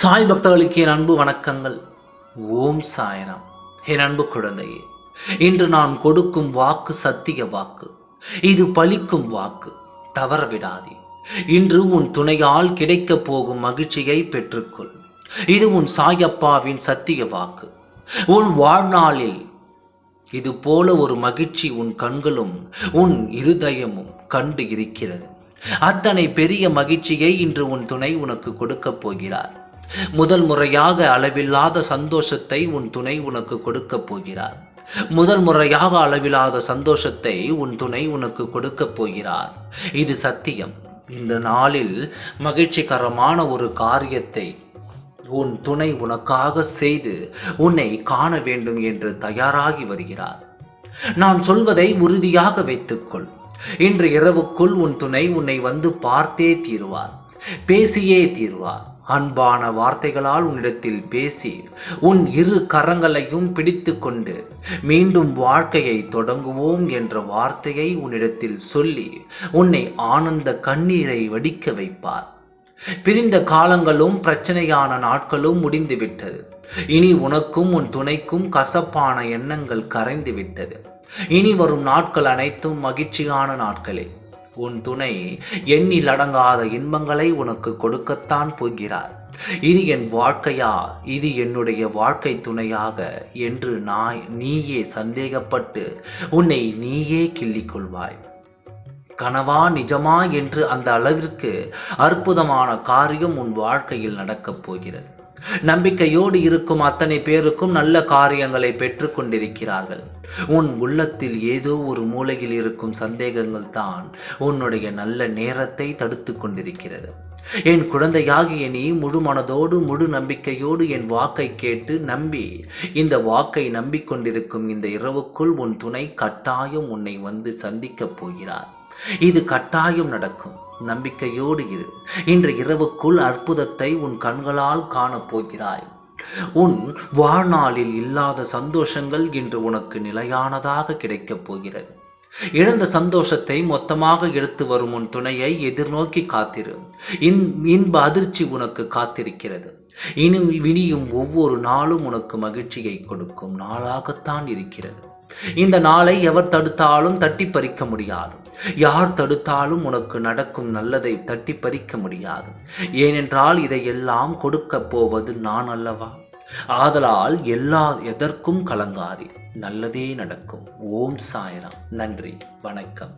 சாய் பக்தர்களுக்கு என் அன்பு வணக்கங்கள். ஓம் சாய்ராம். என் அன்பு குழந்தையே இன்று நான் கொடுக்கும் வாக்கு சத்திய வாக்கு. இது பலிக்கும் வாக்கு. தவற விடாதே. இன்று உன் துணையால் கிடைக்கப் போகும் மகிழ்ச்சியை பெற்றுக்கொள். இது உன் சாயப்பாவின் சத்திய வாக்கு. உன் வாழ்நாளில் இது போல ஒரு மகிழ்ச்சி உன் கண்களும் உன் இருதயமும் கண்டு இருக்கிறது. அத்தனை பெரிய மகிழ்ச்சியை இன்று உன் துணை உனக்கு கொடுக்கப் போகிறார். முதல் முறையாக அளவில்லாத சந்தோஷத்தை உன் துணை உனக்கு கொடுக்கப் போகிறார். முதல் முறையாக அளவில்லாத சந்தோஷத்தை உன் துணை உனக்கு கொடுக்கப் போகிறார். இது சத்தியம். இந்த நாளில் மகிழ்ச்சிகரமான ஒரு காரியத்தை உன் துணை உனக்காக செய்து உன்னை காண வேண்டும் என்று தயாராகி வருகிறார். நான் சொல்வதை உறுதியாக வைத்துக்கொள். இன்று இரவுக்குள் உன் துணை உன்னை வந்து பார்த்தே தீருவார். பேசியே தீர்வார் அன்பான வார்த்தைகளால் உன்னிடத்தில் பேசி உன் இரு கரங்களையும் பிடித்து கொண்டு மீண்டும் வாழ்க்கையை தொடங்குவோம் என்ற வார்த்தையை உன்னிடத்தில் சொல்லி உன்னை ஆனந்த கண்ணீரை வடிக்க வைப்பார். பிரிந்த காலங்களும் பிரச்சனையான நாட்களும் முடிந்துவிட்டது. இனி உனக்கும் உன் துணைக்கும் கசப்பான எண்ணங்கள் கரைந்து விட்டது இனி வரும் நாட்கள் அனைத்தும் மகிழ்ச்சியான நாட்களே. உன் துணை எண்ணில் அடங்காத இன்பங்களை உனக்கு கொடுக்கத்தான் போகிறார். இது என் வாழ்க்கையா? இது என்னுடைய வாழ்க்கை துணையாக என்று நாய் நீயே சந்தேகப்பட்டு உன்னை நீயே கிள்ளிக் கொள்வாய் கனவா நிஜமா என்று அந்த அளவிற்கு அற்புதமான காரியம் உன் வாழ்க்கையில் நடக்கப் போகிறது. நம்பிக்கையோடு இருக்கும் அத்தனை பேருக்கும் நல்ல காரியங்களை பெற்றுக்கொண்டிருக்கிறார்கள். உன் உள்ளத்தில் ஏதோ ஒரு மூலையில் இருக்கும் சந்தேகங்கள் தான் உன்னுடைய நல்ல நேரத்தை தடுத்து கொண்டிருக்கிறது என் குழந்தையாகிய நீ முழு மனதோடு முழு நம்பிக்கையோடு என் வாக்கை கேட்டு நம்பி இந்த வாக்கை நம்பிக்கொண்டிருக்கும் இந்த இரவுக்குள் உன் துணை கட்டாயம் உன்னை வந்து சந்திக்கப் போகிறார். இது கட்டாயம் நடக்கும். நம்பிக்கையோடு இரு. இன்று இரவுக்குள் அற்புதத்தை உன் கண்களால் காணப்போகிறாய் உன் வாழ்நாளில் இல்லாத சந்தோஷங்கள் இன்று உனக்கு நிலையானதாக கிடைக்கப் போகிறது. இழந்த சந்தோஷத்தை மொத்தமாக எடுத்து வரும் உன் துணையை எதிர்நோக்கி காத்திரு. இன் இன்ப அதிர்ச்சி உனக்கு காத்திருக்கிறது. இனி வினியும் ஒவ்வொரு நாளும் உனக்கு மகிழ்ச்சியை கொடுக்கும் நாளாகத்தான் இருக்கிறது. இந்த நாளை எவர் தடுத்தாலும் தட்டி பறிக்க முடியாது. யார் தடுத்தாலும் உனக்கு நடக்கும் நல்லதை தட்டி பறிக்க முடியாது. ஏனென்றால் இதையெல்லாம் கொடுக்கப் போவது நான் அல்லவா? ஆதலால் எல்லா எதற்கும் கலங்காதே. நல்லதே நடக்கும். ஓம் சாய்ராம். நன்றி. வணக்கம்.